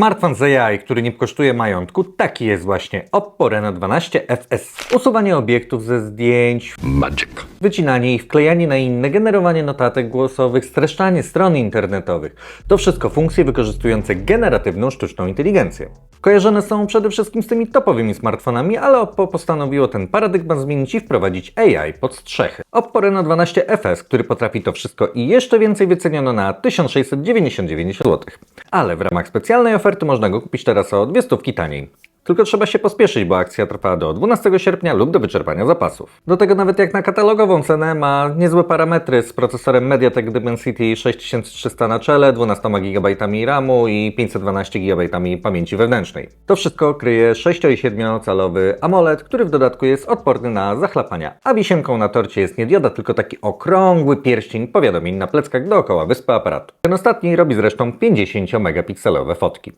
Smartfon z AI, który nie kosztuje majątku, taki jest właśnie Oppo Reno 12 FS. Usuwanie obiektów ze zdjęć, Magic. wycinanie ich, wklejanie na inne, generowanie notatek głosowych, streszczanie stron internetowych. To wszystko funkcje wykorzystujące generatywną sztuczną inteligencję. Kojarzone są przede wszystkim z tymi topowymi smartfonami, ale Oppo postanowiło ten paradygmat zmienić i wprowadzić AI pod strzechy. Oppo Reno 12 FS, który potrafi to wszystko i jeszcze więcej wyceniono na 1699 zł. Ale w ramach specjalnej oferty można go kupić teraz o 200 taniej. Tylko trzeba się pospieszyć, bo akcja trwa do 12 sierpnia lub do wyczerpania zapasów. Do tego nawet jak na katalogową cenę ma niezłe parametry z procesorem MediaTek Dimensity 6300 na czele, 12 GB RAMu i 512 GB pamięci wewnętrznej. To wszystko kryje 6 i 7 calowy AMOLED, który w dodatku jest odporny na zachlapania. A wisienką na torcie jest nie dioda, tylko taki okrągły pierścień powiadomień na pleckach dookoła wyspy aparatu. Ten ostatni robi zresztą 50 megapikselowe fotki.